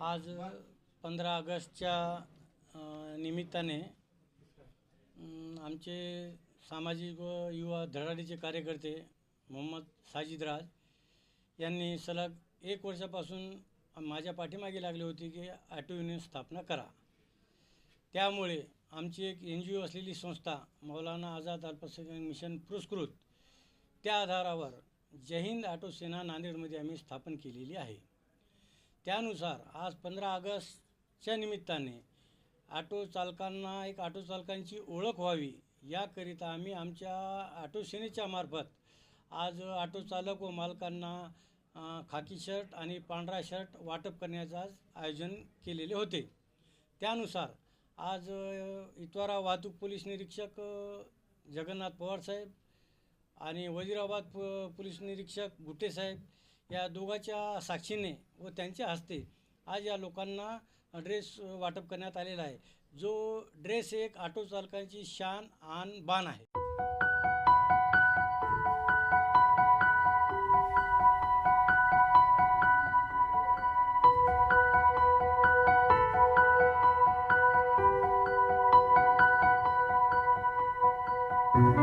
आज पंधरा ऑगस्टच्या निमित्ताने आमचे सामाजिक व युवा धडाडीचे कार्यकर्ते मोहम्मद साजिद राज यांनी सलग एक वर्षापासून माझ्या पाठीमागे लागली होती की ॲटो युनियन स्थापना करा. त्यामुळे आमची एक एन जी ओ असलेली संस्था मौलाना आझाद अल्पसंख्याक मिशन पुरस्कृत त्या आधारावर जय हिंद ऑटो सेना नांदेडमध्ये आम्ही स्थापन केलेली आहे. त्यानुसार आज पंधरा ऑगस्टच्या निमित्ताने ऑटो चालकांना एक ऑटो चालकांची ओळख व्हावी. याकरिता आम्ही आमच्या ऑटो सेनेच्या मार्फत आज ऑटो चालक व मालकांना खाकी शर्ट आणि पांढरा शर्ट वाटप करण्याचं आज आयोजन केलेले होते. त्यानुसार आज इतवारा वाहतूक पोलीस निरीक्षक जगन्नाथ पवार साहेब आणि वजिराबाद प पोलीस निरीक्षक गुट्टेसाहेब या दोघाच्या साक्षीने व त्यांच्या हस्ते आज या लोकांना ड्रेस वाटप करण्यात आलेला आहे. जो ड्रेस एक ऑटो चालकांची शान आन बाण आहे. Thank